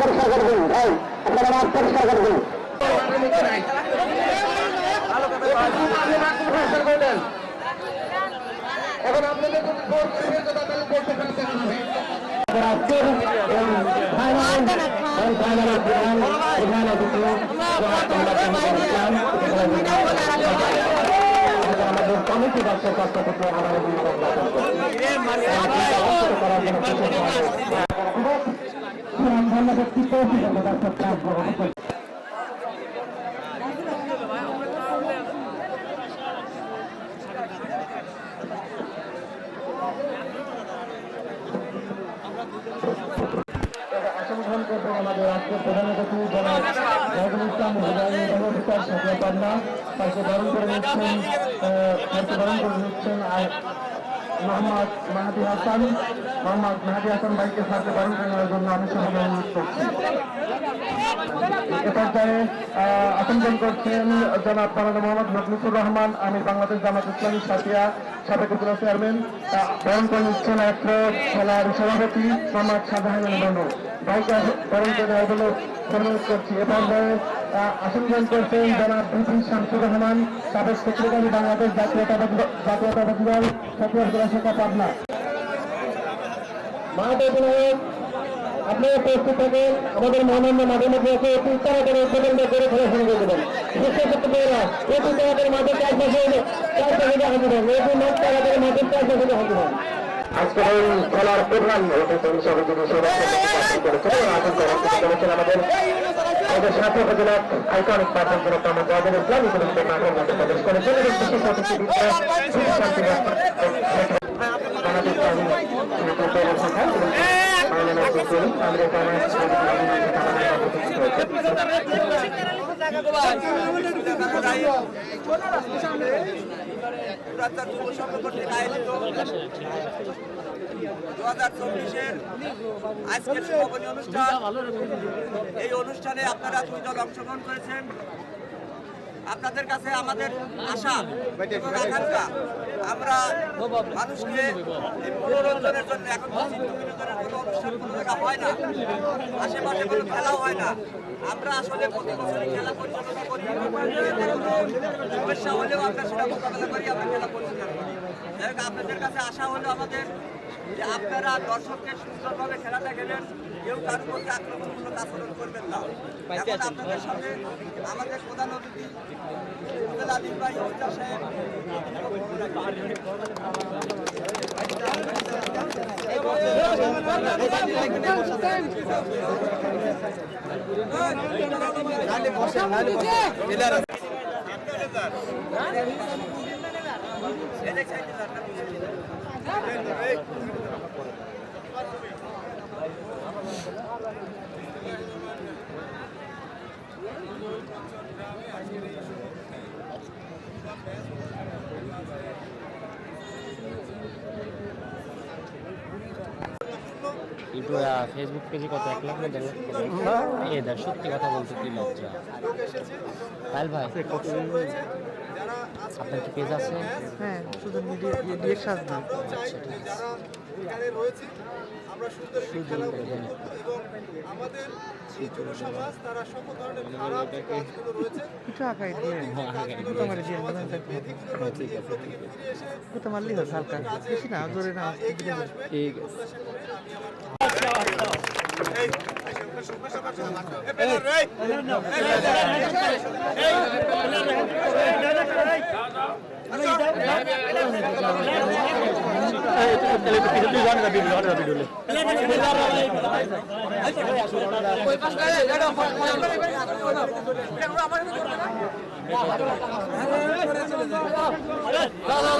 পরিষ্কার করে দিন ভাই আপনারা মাঠ পরিষ্কার করে দিন। এখন আপনাদের আমাদের কমিটি থেকে গ্রহণ করবেন আমাদের আজকের প্রধান অতিথি জনাব জাহিদুল ইসলাম হুদায়নি পান্না তাকে বরণ করে নিচ্ছেন বরণ করে মোহাম্মদ মাহাদি হাসান মোহাম্মদ মাহাদি হাসান ভাইকে সাথে বরণ করে জন্য আমি সবাই অনুরোধ করছি। এ পর্যায়ে আহ, করছেন জনাব মালানা মোহাম্মদ মজলিসুর রহমান আমি বাংলাদেশ জামাত ইসলামী সাথিয়া সাবেক উপজেলা চেয়ারম্যান বরণ করে নিচ্ছেন এক খেলার সভাপতি মোহাম্মদ শাহজাহান বন্ধু ভাইকে বরণ করে জন্য অনুরোধ করছি। এ পর্যায়ে আহ, আসন গ্রহণ করছেন জনাব বিপি শামসুর রহমান সাবেক সেক্রেটারি বাংলাদেশ জাতীয়তাবাদী দল সচিব জেলা পাবনা। মাহবুব আপনারা প্রস্তুত থাকেন। আমাদের মহানন্দ মাঝে মধ্যে আছে একটু মাঠের মাঠের আমাদের সাথে উপজেলার আইকনিক পার্সন ছিল আমার জাহাজের ইসলাম ইতিমধ্যে মাঠের মধ্যে প্রবেশ করেছেন এবং বিশেষ অতিথি বিদ্যা পুরাতন যুব কর্তৃক আয়োজিত দু হাজার চব্বিশের আজকের সমাপনী অনুষ্ঠান এই অনুষ্ঠানে আপনারা দুই দল অংশগ্রহণ করেছেন। আপনাদের কাছে আমাদের আশা এবং আকাঙ্ক্ষা। আমরা মানুষকে মনোরঞ্জনের জন্য এখন তো বিনোদনের কোনো অনুষ্ঠান কোনো জায়গা হয় না। আশেপাশে কোনো খেলাও হয় না। আমরা আসলে প্রতি বছরই খেলা পরিচালনা করি। সমস্যা হলেও আমরা সেটা মোকাবেলা করি আমরা খেলা পরিচালনা করি। আপনাদের কাছে আশা হলো আমাদের যে আপনারা দর্শককে সুন্দরভাবে খেলাটা খেলেন কেউ কারোর মধ্যে আক্রমণমূলক আচরণ করবেন না। এখন আপনাদের সামনে আমাদের প্রধান অতিথি আদিল ভাই ইফতার সাহেব। এদিক ফেসবুক পেজে কত এক লাখ না দেড় লাখ এ দেখ সত্যি কথা বলতে কি লজ্জা। পায়েল ভাই। আপনার কি পেজ আছে? হ্যাঁ শুধু মিডিয়া সাজ না যারা এখানে রয়েছে আমরা সুন্দর একটি খেলা এবং আমাদের যে যুব সমাজ তারা সকল ধরনের খারাপ যে কাজগুলো রয়েছে কিছু আঁকাই দিয়ে তোমার যে বিধিগুলো রয়েছে, এগুলো থেকে। ফিরে এসে কোথা মারলি হতো হালকা। বেশি না জোরে না ঠিক প্রত্যাশা করে আমি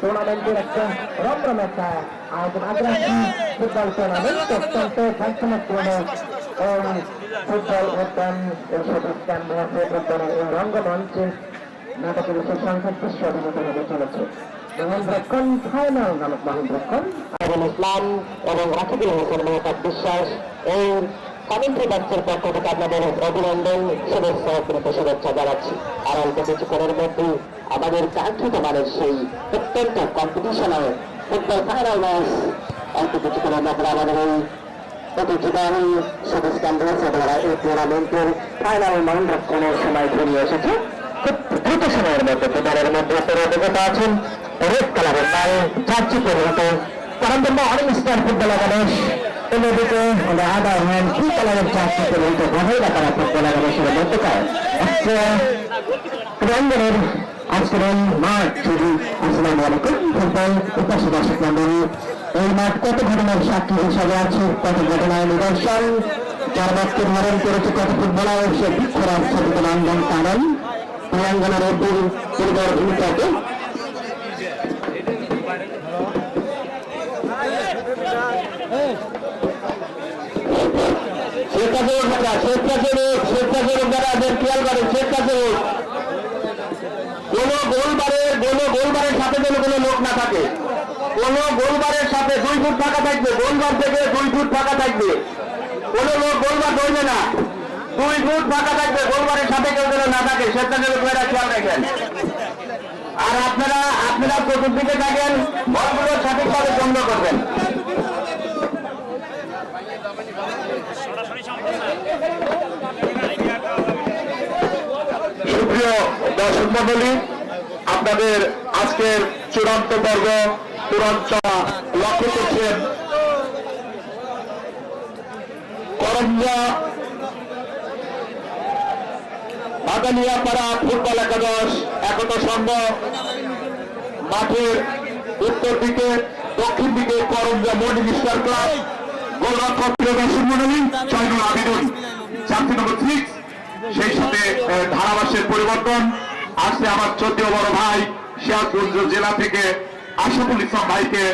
টুর্নামেন্টের একটা রমরম একটা আগ্রাসী ফুটবল টুর্নামেন্ট অত্যন্ত শান্তিমূর্ণ ফুটবল উদ্যান প্রতিষ্ঠান উদ্যানের এই রঙ্গমঞ্চে নাটকের বিশেষ সংখ্যক দৃশ্য হতে চলেছে মহেন্দ্রক্ষণ ফাইনাল নামক মহেন্দ্রক্ষণ আবুল ইসলাম এবং রাকিবুল হোসেন মহতাব বিশ্বাস এই কমেন্ট্রি বাচ্চার পক্ষ থেকে আপনাদের অভিনন্দন, শুভেচ্ছা প্রীত শুভেচ্ছা জানাচ্ছি। আর অল্প কিছুক্ষণের মধ্যে আমাদের কাঙ্ক্ষিত মানের সেই অত্যন্ত কম্পিটিশনাল ফুটবল ফাইনাল ম্যাচ অল্প কিছুক্ষণের মধ্যে আমাদের এই প্রতিযোগিতায় সদস্য রয়েছে দ্বারা এই টুর্নামেন্টের ফাইনাল মহেন্দ্রক্ষণের সময় ঘুরিয়ে এসেছে। খুব দ্রুত সময়ের মধ্যে দুবারের মধ্যে আপনারা অভিজ্ঞতা আছেন। রেড কালারের লাল চার্চিকের মতো কারণ অনেক স্টার ফুটবল গণেশ অন্যদিকে আদা হ্যান্ড কি কালারের চার্চিকের মতো মহিলা কালার ফুটবল গণেশের মধ্যকার রঙ্গনের আজকের মাঠ শুধু আসসালামু আলাইকুম ফুটবল উপাসী দর্শক মন্ডলী এই মাঠ কত ঘটনার সাক্ষী হিসাবে আছে, কত ঘটনায় নিদর্শন? যার বাক্য ধারণ করেছে কত ফুটবলার সে বৃক্ষরাজ ছবিতে লন্ডন টানেন তেলেঙ্গানার অব্দুল ভূমিকাকে স্বেচ্ছাসেবক দ্বারা স্বেচ্ছাসেবক স্বেচ্ছাসেবক দ্বারা এদের খেয়াল করেন স্বেচ্ছাসেবক কোন গোলবারের কোন গোলবারের সাথে যেন কোনো লোক না থাকে কোন গোলবারের সাথে দুই ফাঁকা থাকবে গোলবার থেকে দুই ফুট ফাঁকা থাকবে কোন লোক গোলবার ধরবে না দুই ফুট ফাঁকা থাকবে গোলবারের সাথে কেউ যেন না থাকে স্বেচ্ছাসেবক ভাইরা খেয়াল রাখেন আর আপনারা আপনারা চতুর্দিকে থাকেন বলগুলো সঠিকভাবে বন্ধ করবেন। দর্শক মন্ডলী আপনাদের আজকের চূড়ান্ত পর্ব পুরাঞ্চলা লক্ষ্য করছেন। করঞ্জা, বাগানিয়াপাড়া ফুটবল একাদশ, একতা সংঘ, মাঠের উত্তর দিকে, দক্ষিণ দিকে করঞ্জা মর্নিং স্টার ক্লাব, গোলরক্ষক প্রিয় দর্শক মন্ডলী ছয় নম্বর আবেদন নম্বর সিক্স সেই সাথে ধারাভাষ্যের পরিবর্তন। আসছে আমার চোদ্দীয় বড় ভাই সিরাজগঞ্জ জেলা থেকে আশাফুল ইসলাম ভাইকে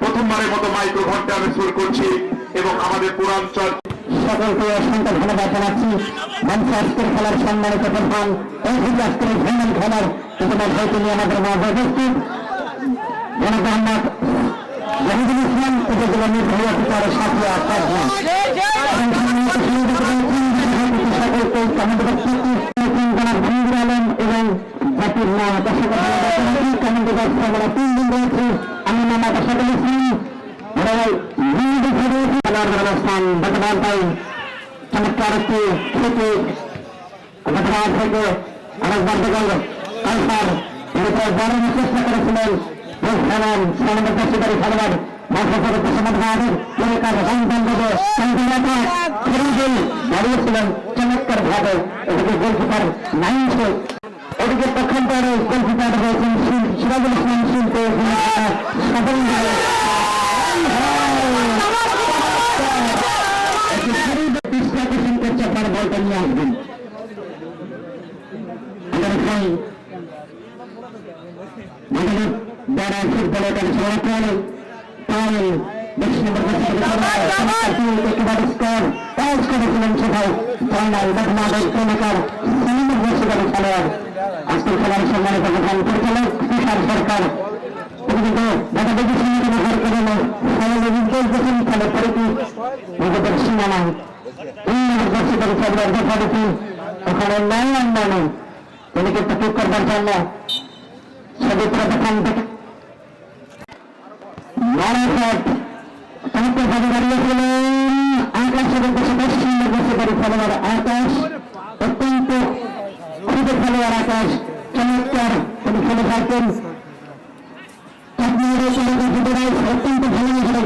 প্রথমবারের মতো মাইক্রোফোনটা আমি শুরু করছি এবং আমাদের পুরাঞ্চল সকলকে অসংখ্য ধন্যবাদ জানাচ্ছি। মঞ্চে আজকের খেলার সম্মানিত প্রধান এই থেকে আজকের এই ফাইনাল খেলার ইতিমধ্যে তিনি আমাদের মাঝে উপস্থিত। জনাব মোহাম্মদ জাহিদুল ইসলাম উপজেলা নির্বাহী অফিসারের সাথে সকলকে কমেন্ট ব্যক্তিত্ব জনাব জাহাঙ্গীর তিন দিন রয়েছে আমি মোহাম্মদ আসাদুল ইসলাম অবস্থান বর্তমান তাই চমৎকার একটি থেকে বর্তমান থেকে অনেক বর্তমান কালসার এরপর বড় চেষ্টা করেছিলেন খেলার সামনে পেশিদারি খেলোয়াড় মাঠের সমাধানের এলাকার রংবান দেবে ফরিদুল দাঁড়িয়েছিলেন চমৎকার ভাবে এদিকে গোলকিপার নাইনশো ওদিকে পক্ষান্তরে গোলকিপার হয়েছেন সিরাজুল ইসলাম শিল্প আপনার বলটা নিয়ে আসবেন যারা ফুটবলের সিনেমার খেলোয়াড় আজকে খেলার সম্মানিত প্রধান পরিচালক তুষার সরকার কিন্তু ঢাকা থেকে সীমিত ঘর করে সহযোগিতা উপস্থিত ফলে পরিটি ভগতের সীমানা দর্শকের সবাই আকাশ অত্যন্ত খুবই খেলোয়াড় আকাশ চমৎকার। তিনি খেলে থাকতেন অত্যন্ত ভালো খেলে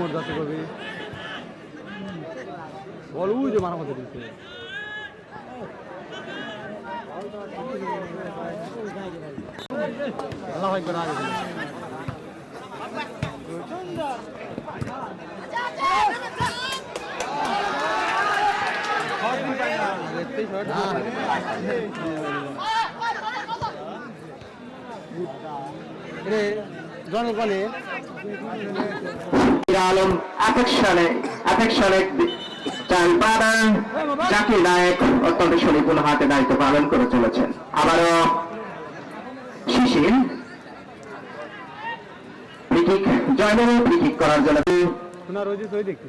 মোট যাচ্ছে কবি। বল উই যে মারামারি দিচ্ছে। আল্লাহ একবার আগে দিন। রে আলম অ্যাফেকশনে অ্যাফেকশনে চাল পাড়ান জাকির নায়ক অত্যন্ত শরীফুল হাতে দায়িত্ব পালন করে চলেছেন। আবারও শিশির ফ্রিকিক করার জন্য। রোজই সই দেখছি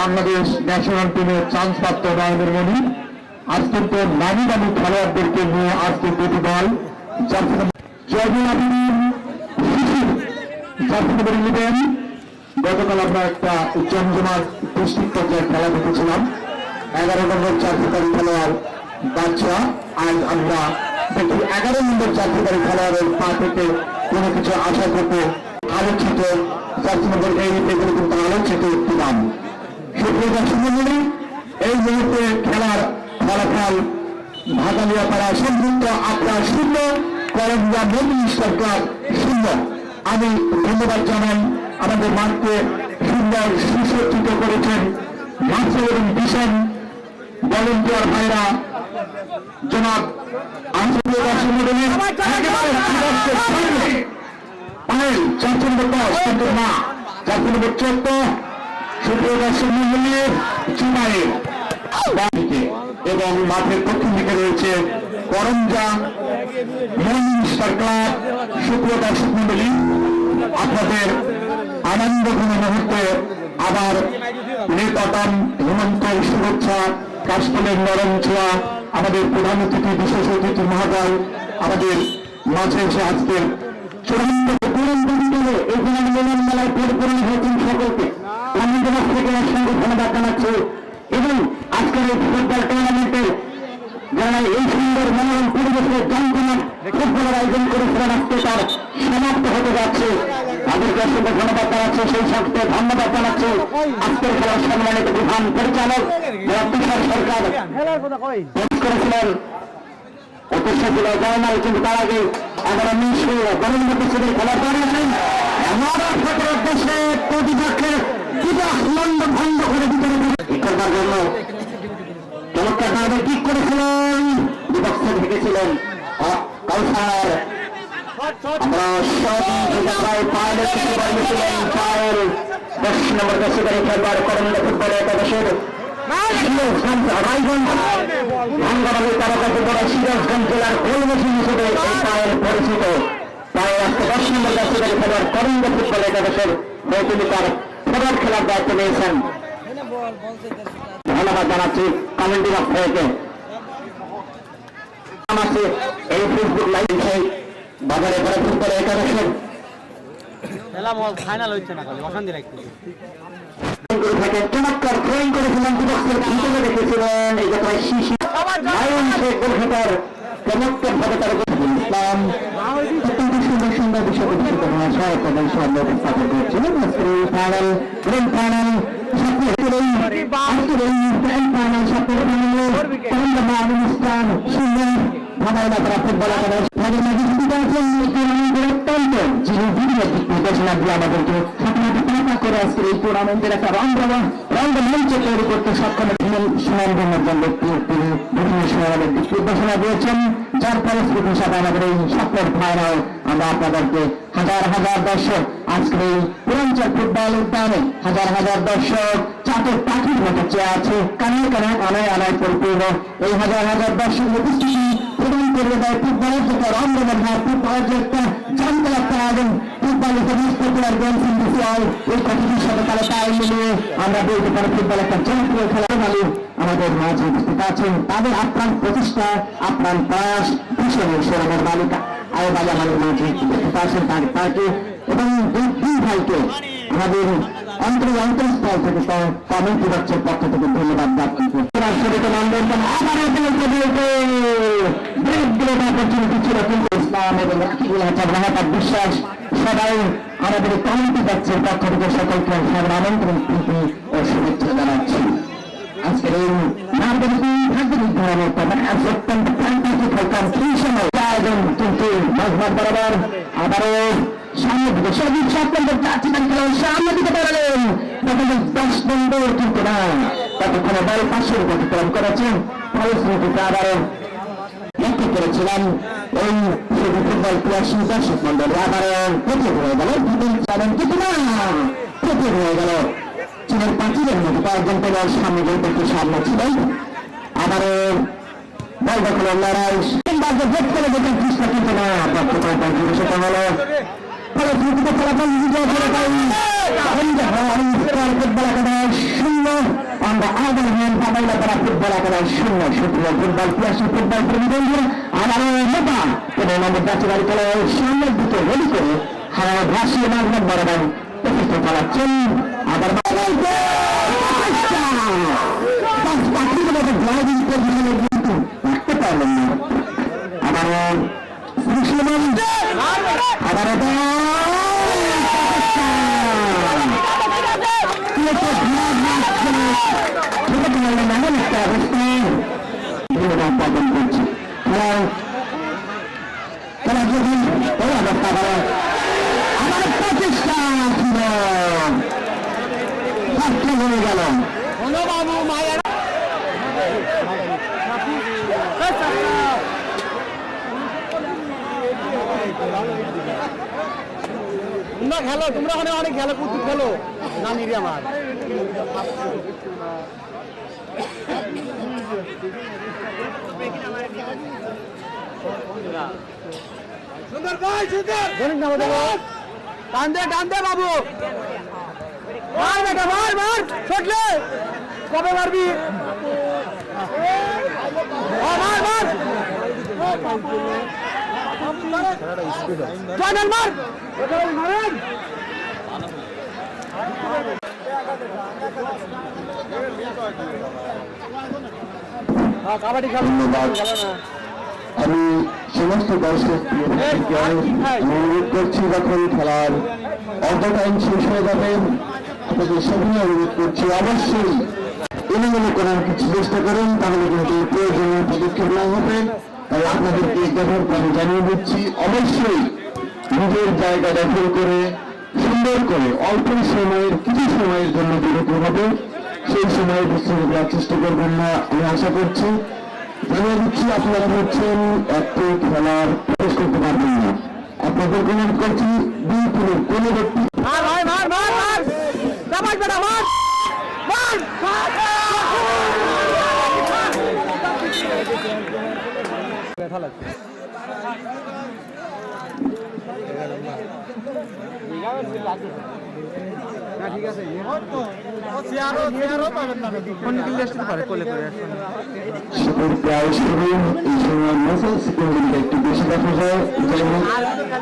বাংলাদেশ ন্যাশনাল টিমের চান্স প্রাপ্ত নয়নের মণি আজ কিন্তু নামি দামি খেলোয়াড়দেরকে নিয়ে আজকে দুটি দল গতকাল আমরা একটা জমজমার ডিস্ট্রিক্ট পর্যায়ে খেলা দেখেছিলাম। এগারো নম্বর চাকরিকারী খেলোয়াড় বাচ্চা। আজ আমরা দেখি এগারো নম্বর চাকরিকারী খেলোয়াড়ের পা থেকে কোনো কিছু আশা করতে আলোচিত। চাকরি নম্বর এই কিন্তু আলোচিত একটি নাম। এই মুহূর্তে খেলার ফলাফল ভাগালিয়া পাড়া সংযুক্ত আপনার শূন্য করঞ্জা মোদী সরকার শূন্য। আমি ধন্যবাদ জানাই আমাদের মাঠকে সুন্দর সুসজ্জিত করেছেন মাসে এবং ভীষণ ভলেন্টিয়ার ভাইরা। জনাব পায়েল চারটি নম্বর দশ না চারটি নম্বর চোদ্দ। চুমাইয়ের বাদিকে এবং মাঠের পশ্চিম দিকে রয়েছে করঞ্জা মর্নিং স্টার ক্লাব সুপ্রিয় দর্শক মন্ডলী আপনাদের আনন্দঘন মুহূর্তে আবার নিকটন হেমন্ত শুভেচ্ছা, কাশফুলের নরম ছোঁয়া, আমাদের প্রধান অতিথি, বিশেষ অতিথি মহোদয়, আমাদের মাঝে এসে আজকে চূড়ান্ত দুরন্ত বিকেলে এই জন্য মিলন মেলায় পরিপূর্ণ হয়েছেন সকলকে আনন্দবাস থেকে একসঙ্গে ধন্যবাদ জানাচ্ছি এবং আজকের এই ফুটবল টুর্নামেন্টে যারা এই সুন্দর মনোরম পরিবেশে জমজমাট ফুটবলের আয়োজন করেছিলেন আজকে তার সমাপ্ত হতে যাচ্ছে তাদেরকে অসংখ্য ধন্যবাদ জানাচ্ছে সেই সাথে ধন্যবাদ জানাচ্ছে আজকের খেলার সম্মানিত প্রধান পরিচালক তুষার সরকার করেছিলেন অথচ ছিল জয়নাল কিন্তু তার আগে এগারো মিনিট গণেন্দ্র কিশোরের খেলা করেছেন আমাদের ক্ষেত্রে দেশে প্রতিপক্ষের বিবাহ ভঙ্গ করে ভিতরে ঠিক করবার জন্য চমৎকার ভাবে ঠিক করেছিলেন। বিপক্ষে ঢেকেছিলেন কাউসার। আমরা সব পায়েল দশ নম্বর দশকারী খেলোয়াড় করন্দ ফুটবল একাদশের সিরাজগঞ্জ রায়গঞ্জ ভাঙ্গাবাড়ি তারকা ফুটবল সিরাজগঞ্জ জেলার মেশিন হিসেবে এই পায়েল পরিচিত পায়েল আজকে দশ নম্বর দশকারী খেলোয়াড় করন্দ ফুটবল একাদশের তিনি তার ফরওয়ার্ড খেলার দায়িত্ব নিয়েছেন ধন্যবাদ জানাচ্ছি কমেন্টি বক্স আছে এই ফেসবুক লাইভ সেই বাজারে পরে ফুটবল একাদশের ফাইনাল হচ্ছে না খালি, অশান্তি রাখতেছে করে থাকেন চমৎকার থ্রোয়িং করেছিলেন বিপক্ষের ভিতরে রেখেছিলেন। এই যে প্রায় শিশি নায়ন শেখ গোলকিপার চমৎকার ভাবে তার ইসলাম অত্যন্ত সুন্দর সুন্দর বিষয় প্রতিষ্ঠিত ভাষা এবং সামনে উপস্থাপন করছিলেন। আজকের এই ফাইনাল গ্র্যান্ড ফাইনাল আজকের এই গ্র্যান্ড ফাইনাল সাথে ইসলাম আমরা আপনাদেরকে হাজার হাজার দর্শক আজকের এই পুরাঞ্চল ফুটবল উদ্যানে হাজার হাজার দর্শক চাঁদের পাখির মতো চেয়ে আছে, কানে কানে আনায় আনায় পরিপূর্ণ এই হাজার হাজার দর্শক যে একটা রঙ্গমঞ্চ ফুটবলের যে একটা জানতে একটা আয়োজন football is most popular games in এই সাথে তারা তাই মিলিয়ে আমরা বলতে পারি ফুটবল একটা জনপ্রিয় খেলা। মালি আমাদের মাঝে উপস্থিত আছেন। তাদের আপ্রাণ প্রচেষ্টা, আপ্রাণ প্রয়াস ভীষণ সরবের বালিকা। আয় বালি আমাদের মাঝে উপস্থিত আছেন তার তাকে এবং দুই ভাইকে। আমাদের অন্তর অন্তঃস্থল থেকে কমিটি বাচ্চার পক্ষ থেকে ধন্যবাদ জ্ঞাপন করছি। রাষ্ট্রপতি নন্দন আবারও বলতে বলতে ব্রেক দিলে অপরচুনিটি ছিল কিন্তু ইসলাম বিশ্বাস, সবাই আমাদের কমিটি বাচ্চার পক্ষ থেকে সকলকে আমন্ত্রণ প্রীতি ও শুভেচ্ছা জানাচ্ছি। আজকের এই সেই সময় আয়োজন কিন্তু আবারও সামনে দিকে সবই অত্যন্ত প্রাচীন খেলা সামনে দিকে বেরোলেন তখন দশ নম্বর কিন্তু না। ততক্ষণে বল পাঁচশো অতিক্রম করেছেন। ফলশ্রুতিতে আবারও লক্ষ্য করেছিলাম এই শুধু ফুটবল প্রিয়াসী দর্শক মন্ডলী আবারও প্রতিভ হয়ে গেল। দুদিন চালেন কিন্তু না প্রতিভ হয়ে গেল। চীনের পাঁচিলের মতো কয়েকজন প্লেয়ার সামনে গেট সামনে ছিলেন। আবারও বল দখলের লড়াই। ভোট করে দেখেন কৃষ্ণ কিন্তু না প্রাপ্ত কয়েকটা ফলাফল বিজয় করে শূন্য আমরা আবার হন পাবাইলা তারা ফুটবল একাদশ শূন্য সুপ্রিয় ফুটবল পিয়াসী ফুটবল প্রেমী আবারও করে হারা ভাসিয়ে মাঝমাঠ বরাবর প্রতিষ্ঠা চালাচ্ছেন আবার ড্রাইভিং পজিশনে কিন্তু রাখতে পারলেন না আমার প্রচেষ্টা ছিল হয়ে গেল তোমরা খেলো তোমরা ওখানে অনেক খেলো কুতুব খেলো। নানি রে আমার। সুন্দর ভাই সুন্দর। ধরুন না বাবু টান দে টান দে বাবু। মার বেটা মার মার। ছটলে কবে মারবি? মার মার। আমি সমস্ত দর্শক অনুরোধ করছি যখন খেলার অর্ধ টাইম শেষ হয়ে যাবে আপনাদের সবাই অনুরোধ করছি অবশ্যই এলোমেলো করার কিছু চেষ্টা করুন তাহলে কিন্তু প্রয়োজনীয় পদক্ষেপ না হবে। তাই আপনাদেরকে ব্যবহার করে জানিয়ে দিচ্ছি, অবশ্যই নিজের জায়গা দখল করে, সুন্দর করে, অল্প সময়ের, কিছু সময়ের জন্য বিরত হবে। সেই সময় প্রস্তুতি দেওয়ার চেষ্টা করবেন না, আমি আশা করছি। জানিয়ে দিচ্ছি, আপনারা হচ্ছেন একটি খেলার প্রবেশ করতে পারবেন না। আপনাদের অনুরোধ করছি, দুই তিনের কোনো ব্যক্তি মার, ভাই ঠিক আছে সিকিউরিটি একটু বেশি দেখা যায় যেমন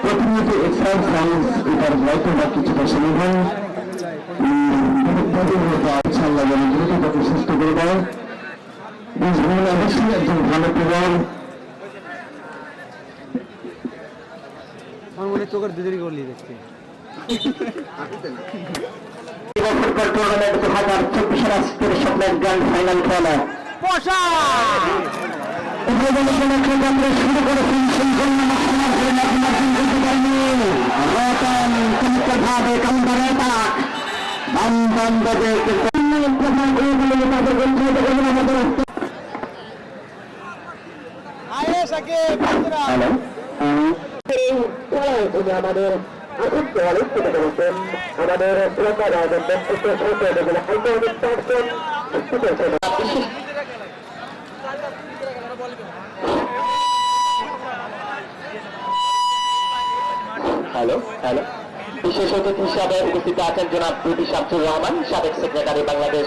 প্রতিনিয়ত এক্সাইজ সায়েন্স এটার হয়তো বা কিছুটা সমাধান ইনশাল্লাহ যেন দ্রুত তাকে সুস্থ করে দেয় অবশ্যই একজন ভালো প্লেয়ার আমার মনে চোখের দুদিনই করলি দেখছি বছরকার টুর্নামেন্ট দু হাজার চব্বিশ রাষ্ট্রের স্বপ্নের গ্র্যান্ড ফাইনাল খেলা পোষা উপজেলা কেন্দ্রে শুরু করেছেন সেই জন্য মাসুমার করে নাকি মার্জিন করতে পারেনি রতন চমৎকার ভাবে কাউন্টার অ্যাটাক বাম বাম বাজে প্রধান এই বলে তাদের উৎসাহিত করবেন আমাদের হ্যালো। আমাদের বলছেন আমাদের হ্যালো হ্যালো বিশেষ অতিথি হিসাবে উপস্থিত আছেন জনাব বিপি শামসুর রহমান, সাবেক সেক্রেটারি বাংলাদেশ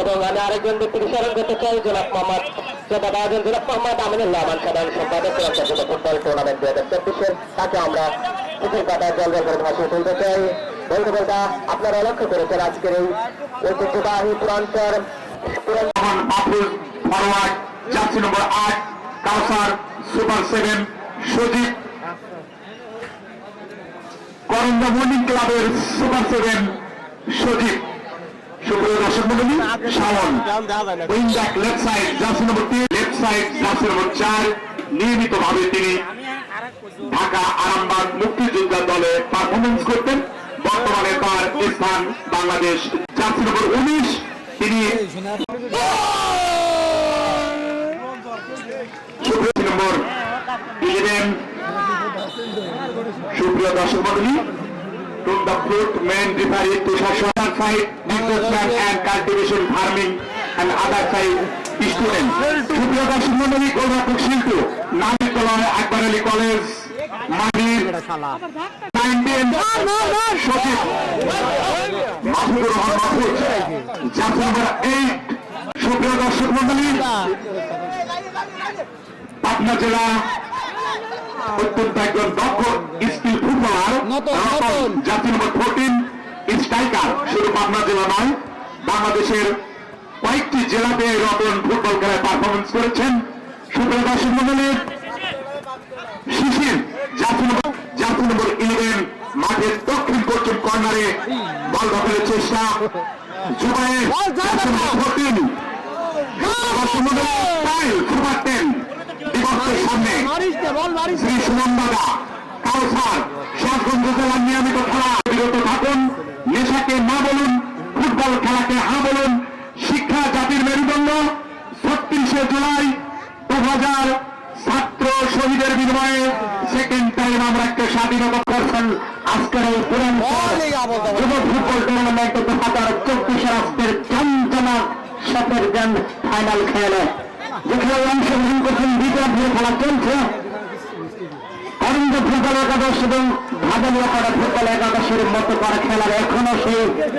এবং আমি আরেকজন ব্যক্তিকে স্মরণ করতে চাই, জনাব মোহাম্মদ জনাব আয়োজন জনাব মোহাম্মদ আমিনুল্লাহ আমান সাধারণ সম্পাদক ফুটবল টুর্নামেন্ট দু হাজার চব্বিশের তাকে আমরা পুকুর কাটার জল জল করে ভাষিয়ে তুলতে চাই। বলতে বলতে আপনারা লক্ষ্য করেছেন আজকের এই ঐতিহ্যবাহী পুরান্তর সুপার সেভেন সজিব সুপ্রিয় দর্শক মন্ডলী Shaon wing back left side jersey number তিন লেফট সাইড জার্সি নম্বর চার। নিয়মিতভাবে তিনি ঢাকা আরামবাগ মুক্তিযোদ্ধা দলে পারফরমেন্স করতেন। বর্তমানে তার স্থান বাংলাদেশ। জার্সি নম্বর উনিশ তিনি নম্বর ইলেভেন সুপ্রিয় দর্শক মন্ডলী from the fruit main referee to social side businessman and cultivation farming and other side student সুপ্রিয় দর্শক মন্ডলী গৌরব শিল্প নামিতলায় আকবর আলী কলেজ নাইনটিন সচিব পাবনা জেলা অত্যন্ত একজন দক্ষ স্কিল ফুটবলার। জাতীয় নম্বর ফোরটিন স্ট্রাইকার। শুধু পাবনা জেলা নয় বাংলাদেশের কয়েকটি জেলাতে রতন ফুটবল খেলায় পারফরমেন্স করেছেন। সুপ্রিয় দর্শক মন্ডলীর শিশির জাতীয় নম্বর জাতীয় নম্বর ইলেভেন মাঠের দক্ষিণ পশ্চিম কর্নারে বল দখলের চেষ্টা। জুবাইয়ের জাতীয় নম্বর। ফোরটিন সুপার টেন দিবসের সামনে শ্রী সুমন কাউসার জেলার নিয়মিত খেলা বিরত থাকুন নেশাকে না বলুন ফুটবল খেলাকে হা বলুন শিক্ষা জাতির মেরুদণ্ড ছত্রিশে জুলাই দু হাজার ছাত্র শহীদের বিনিময়ে সেকেন্ড টাইম আমরা একটা স্বাধীনতা করছেন আজকের এই পুরান। যুব ফুটবল টুর্নামেন্ট দু হাজার চব্বিশের আজকের চাঞ্চনা সাপের জ্ঞান ফাইনাল খেলে যেখানে অংশগ্রহণ করছেন দ্বিতীয় খেলা চলছে অরুণ ফুটবল একাদশ এবং ভাবনীয় করা ফুটবল একাদশের মতো করা খেলার এখনও সেই